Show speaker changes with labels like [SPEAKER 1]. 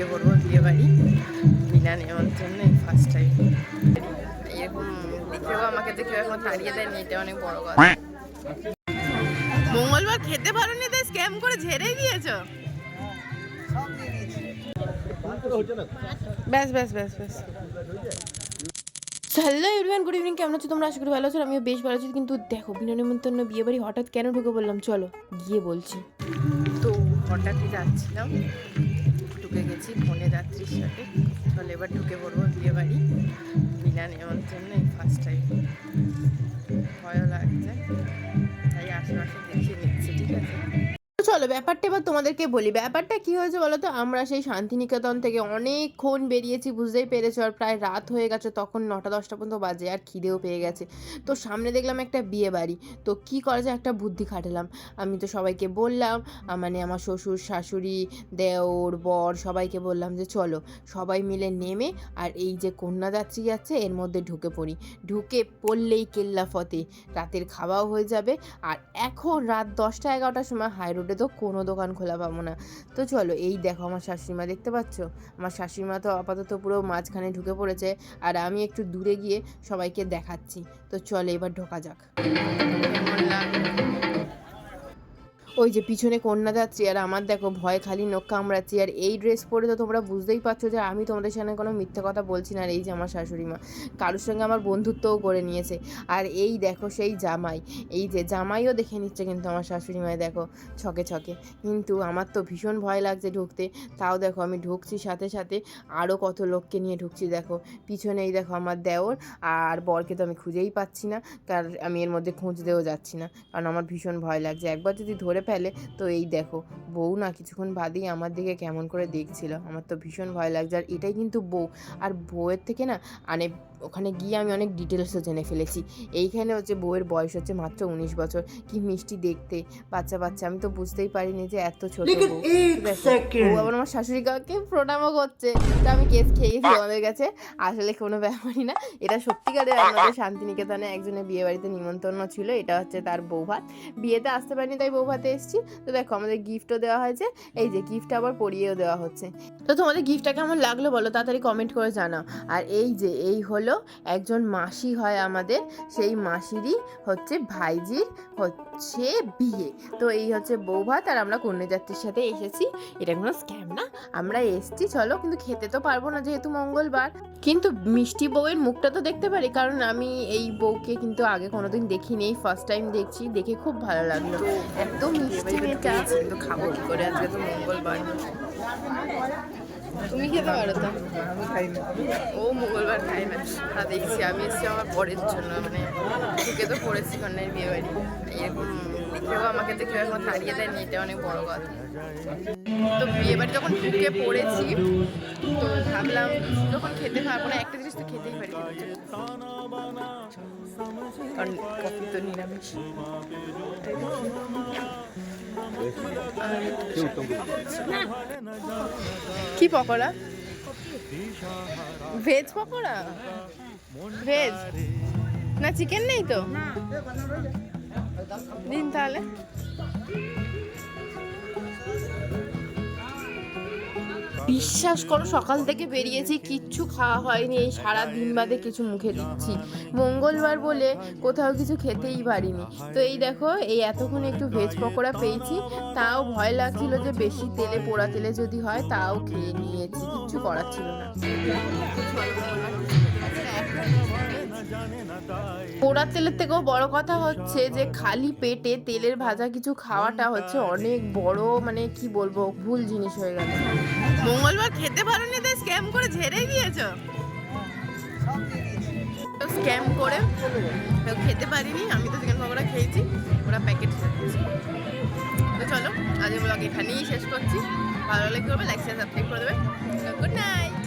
[SPEAKER 1] ঢুকে পড়ব বিয়ে বাড়ি বিনা নেমন্তন্ন ফার্স্ট টাইম এরকম দেখেও আমাকে দেখে এখন তাড়িয়ে দেয়নি এটা অনেক বড় কথা। মঙ্গলবার খেতে পারোনি তাই স্ক্যাম করে ঝেড়ে গিয়েছো ব্যাস ব্যাস ব্যাস ব্যাস। হ্যালো এভরিওয়ান গুড ইভিনিং কেমন আছো তোমরা? আশা করি ভালো আছো আমিও বেশ ভালো আছি। কিন্তু দেখো বিনা নিমন্ত্রণ বিয়ে বাড়ি হঠাৎ কেন ঢুকে বললাম চলো গিয়ে বলছি। তো হঠাৎই যাচ্ছিলাম। ঢুকে গেছি ফোনে রাত্রির সাথে। চলে এবার ঢুকে পড়ব বিয়ে বাড়ি ব্যাপারটা এবার তোমাদেরকে বলি। ব্যাপারটা কি হয়েছে বলো তো আমরা সেই শান্তিনিকেতন থেকে অনেকক্ষণ বেরিয়েছি, বুঝতেই পেরেছ। আর প্রায় রাত হয়ে গেছে, তখন নটা দশটা পর্যন্ত বাজে, আর খিদেও পেয়ে গেছে। তো সামনে দেখলাম একটা বিয়ে বাড়ি। তো কি করা যায়? একটা বুদ্ধি খাটালাম। আমি তো সবাইকে বললাম মানে আমার শ্বশুর, শাশুড়ি, দেওর, বর, সবাইকে বললাম যে, চলো, সবাই মিলে নেমে আর এই যে কন্যাযাত্রী যাচ্ছে এর মধ্যে ঢুকে পড়ি। ঢুকে পড়লেই কেল্লা ফতে। রাতের খাওয়াও হয়ে যাবে। আর এখন রাত দশটা এগারোটার সময় হাই রোডে তো কোনো দোকান খোলা পাবো না। তো চলো, এই দেখো আমার শাশুড়িমা, দেখতে পাচ্ছ? আমার শাশুড়িমা তো আপাতত পুরো মাঝখানে ঢুকে পড়েছে আর আমি একটু দূরে গিয়ে সবাইকে দেখাচ্ছি। তো চলো এবার ঢোকা যাক। ওই যে পিছনে কন্যা যাচ্ছি, আর আমার দেখো ভয় খালি নখ কামড়াচ্ছি, আর এই ড্রেস পরে তো তোমরা বুঝতেই পারছ যে আমি তোমাদের সামনে কোনো মিথ্যা কথা বলছি না আর এই যে আমার শাশুড়ি মা। কারোর সঙ্গে আমার বন্ধুত্বও করে নিয়েছে। আর এই দেখো সেই জামাই, এই যে জামাইও দেখে নিচ্ছে কিন্তু আমার শাশুড়ি মায় দেখো ছকে ছকে। কিন্তু আমার তো ভীষণ ভয় লাগছে ঢুকতে। তাও দেখো আমি ঢুকছি সাথে সাথে আরও কত লোককে নিয়ে ঢুকছি দেখো। পিছনে এই দেখো আমার দেওর, আর বরকে তো আমি খুঁজেই পাচ্ছি না কারণ আমি এর মধ্যে খুঁজতেও যাচ্ছি না। কারণ আমার ভীষণ ভয় লাগছে। একবার যদি ধরে ফেলে। তো এই দেখো, বউ না কিছুক্ষণ বাদেই আমার দিকে কেমন করে দেখছিল। আমার তো ভীষণ ভয় লাগছে। আর এটাই কিন্তু বউ। আর বউয়ের থেকে না মানে ওখানে গিয়ে আমি অনেক ডিটেলসও জেনে ফেলেছি। এইখানে হচ্ছে বউয়ের বয়স হচ্ছে মাত্র উনিশ বছর। কি মিষ্টি দেখতে। বাচ্চা বাচ্চা। আমি তো বুঝতেই পারিনি যে এত ছোট বউ। আবার আমার শাশুড়ি কাউকে প্রণামও করছে। তো আমি কেস খেয়ে গেছি আমাদের কাছে। আসলে কোনো ব্যাপারই না। এটা সত্যিকারের আমাদের শান্তিনিকেতনে একজনের বিয়ে বাড়িতে নিমন্ত্রণ ছিল। এটা হচ্ছে তার বউ ভাত বিয়েতে আসতে পারিনি তাই বউ ভাতে এসেছি। তো দেখো আমাদের গিফটও দেওয়া হয়েছে। এই যে গিফট আবার পরিয়েও দেওয়া হচ্ছে। তো তোমাদের গিফটটা কেমন লাগল বলো? তাড়াতাড়ি কমেন্ট করে জানাও। আর এই যে এই হলো একজন মাসি হয় আমাদের। সেই মাসিরই হচ্ছে ভাইজির হচ্ছে বিয়ে। তো এই হচ্ছে বউ ভাত আর আমরা কন্যাযাত্রীর সাথে এসেছি। এটা কোনো স্ক্যাম না। আমরা এসছি, চলো, কিন্তু খেতে তো পারব না যেহেতু মঙ্গলবার। কিন্তু মিষ্টি বউয়ের মুখটা তো দেখতে পারি, কারণ আমি এই বউকে কিন্তু আগে কোনোদিন দেখিনি। এই ফার্স্ট টাইম দেখছি, দেখে খুব ভালো লাগল। এত মিষ্টি মেয়েটা। কিন্তু খাব কি করে? আজকে তো মঙ্গলবার। তুমি খেতে পারো তো? ও মঙ্গলবার খাই না। তা দেখছি আমি এসেছি আমার পরের জন্য মানে ঢুকে তো পড়েছি কন্যার বিয়ে বাড়ি এরকম দেখেও আমাকে দেখে এখন তাড়িয়ে দেয়নি এটা অনেক বড় কথা। তো বিয়ে বাড়ি যখন ঢুকে পড়েছি তো ভাবলাম যখন খেতে পারব না একটা জিনিস তো খেতেই পারি। কারণ কফি তো নিরামিষ। কি পকোড়া? ভেজ পকোড়া? ভেজ না চিকেন নেই তো? দিন তাহলে। বিশ্বাস করো, সকাল থেকে বেরিয়েছি, কিচ্ছু খাওয়া হয়নি, এই সারা দিন বাদে কিছু মুখে দিচ্ছি। মঙ্গলবার বলে কোথাও কিছু খেতেই পারিনি। তো এই দেখো, এই এতক্ষণ একটু ভেজ পকোড়া পেয়েছি, তাও ভয় লাগছিল যে বেশি তেলে, পোড়া তেলে যদি হয়, তাও খেয়ে নিয়েছি, কিচ্ছু করার ছিল না। পোড়া তেলের থেকেও বড় কথা হচ্ছে যে, খালি পেটে তেলের ভাজা কিছু খাওয়াটা হচ্ছে অনেক বড় মানে কি বলব, ভুল জিনিস হয়ে গেল। মঙ্গলবার খেতে পারো নি তাই স্ক্যাম করে ঝেড়ে গিয়েছো? স্ক্যাম করে খেতে পারিনি, আমি তো চিকেন পকোড়া খেয়েছি, ওরা প্যাকেট তো চলো আজ ব্লগ এখানেই শেষ করছি। ভালো লাগলে করবে লাইক শেয়ার সাবস্ক্রাইব করে দেবে। Good night